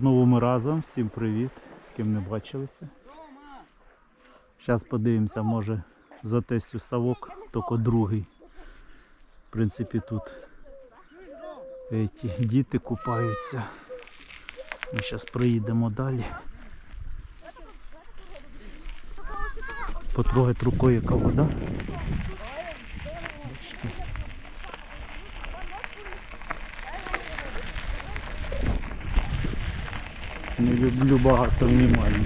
Знову ми разом, всім привіт, з ким не бачилися. Зараз подивимося, може затестю совок, тільки другий. В принципі, тут эти, діти купаються. Ми зараз проїдемо далі. Потрогать рукою, яка вода. Не люблю багато внимання.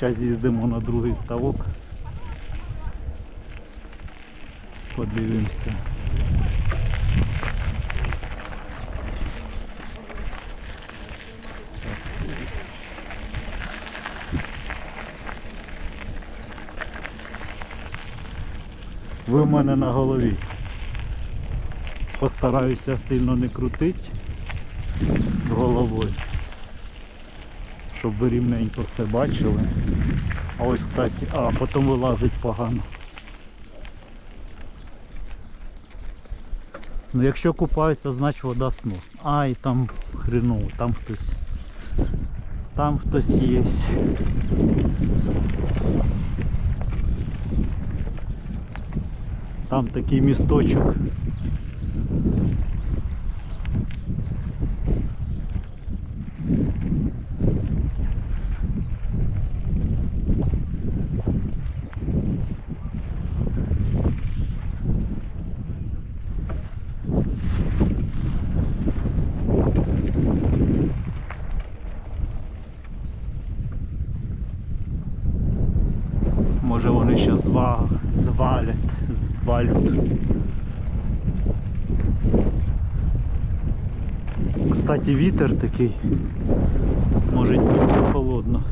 Зараз їздимо на другий ставок. Подивимося. Ви в мене на голові. Постараюся сильно не крутити головою, щоб ви рівненько все бачили. А ось, кстати, а потім вилазить погано. Ну якщо купаються, значить вода сносна. А, і там хреново, там хтось. Там хтось є. Там такий місточок. Може вони ще зва... звалять, звалють. Кстати, вітер такий. Може бути холодно.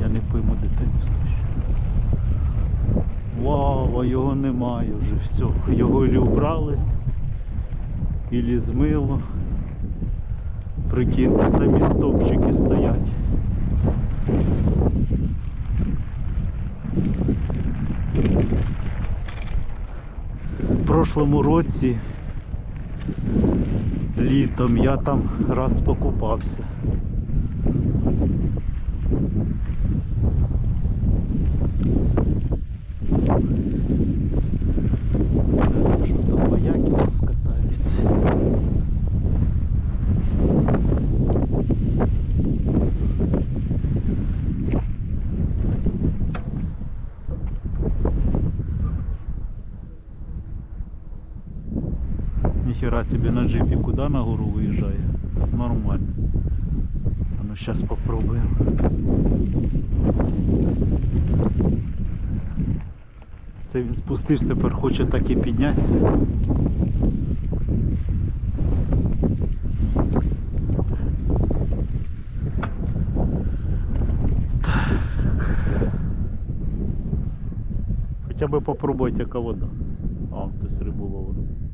Я не пойму де ти. Вау, а його немає вже все. Його ілі убрали, ілі змило. Прикиньте, самі стовпчики стоять. В прошлому році літом я там раз покупався. Що там вояки у нас катаються. Ніхера себе на джипі куди на гору виїжджає? Нормально. А ну зараз попробуємо. Це він спустився, тепер хоче так і піднятися. Хоча б попробуйте вода. А, хтось рибу ловить.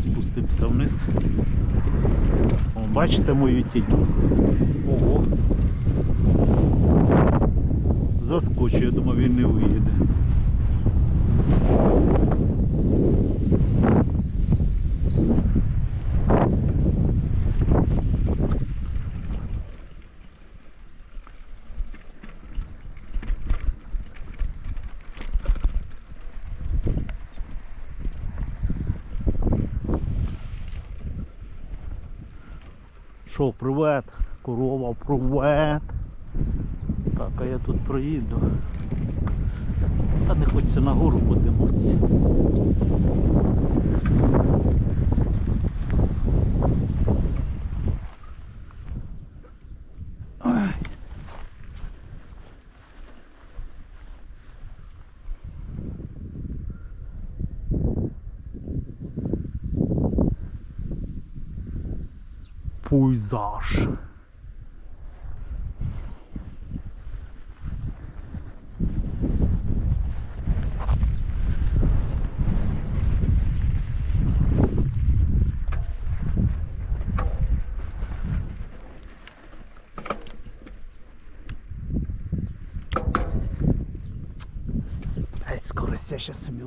Зараз спустимося вниз. О, бачите мою тінь? Ого. Заскочу, я думав він не виїде. Що, привет, корова, привет. Так, а я тут проїду. Та не хочеться на гору подивитися. Пейзаж. Скорость я сейчас собі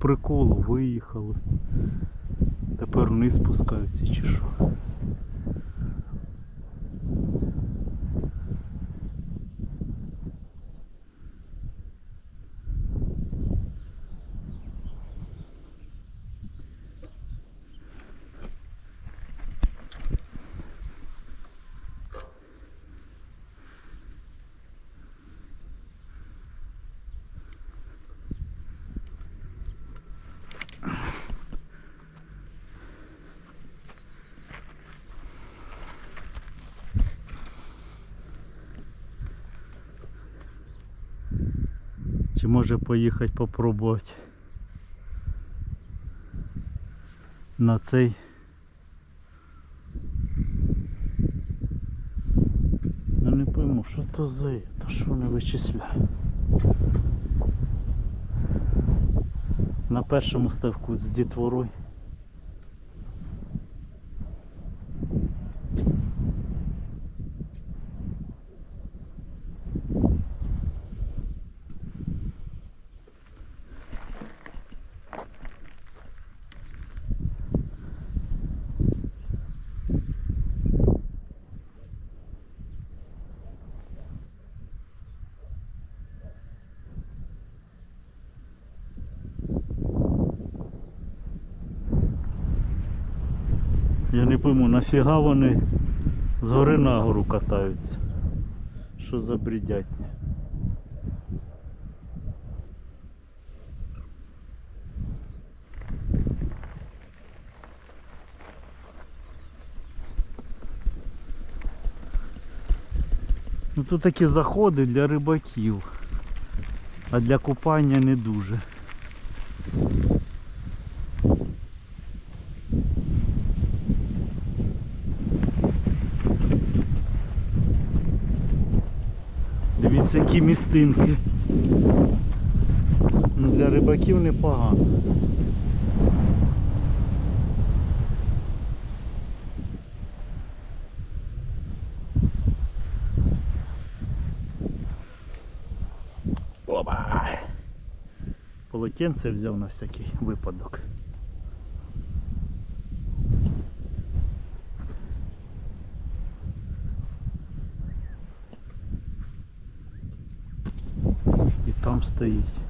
приколу виїхали. Тепер вниз спускаються чи що. Може поїхати попробувати на цей Я не пойму, що то за то що не вичисляє. На першому ставку з дітворою. Я не пойму, нафіга вони з гори на гору катаються. Що за бредятня? Ну тут такі заходи для рибаків, а для купання не дуже. Які містинки. Ну, для рибаків непогано. Оба! Полотенце взяв на всякий випадок. І там стоїть.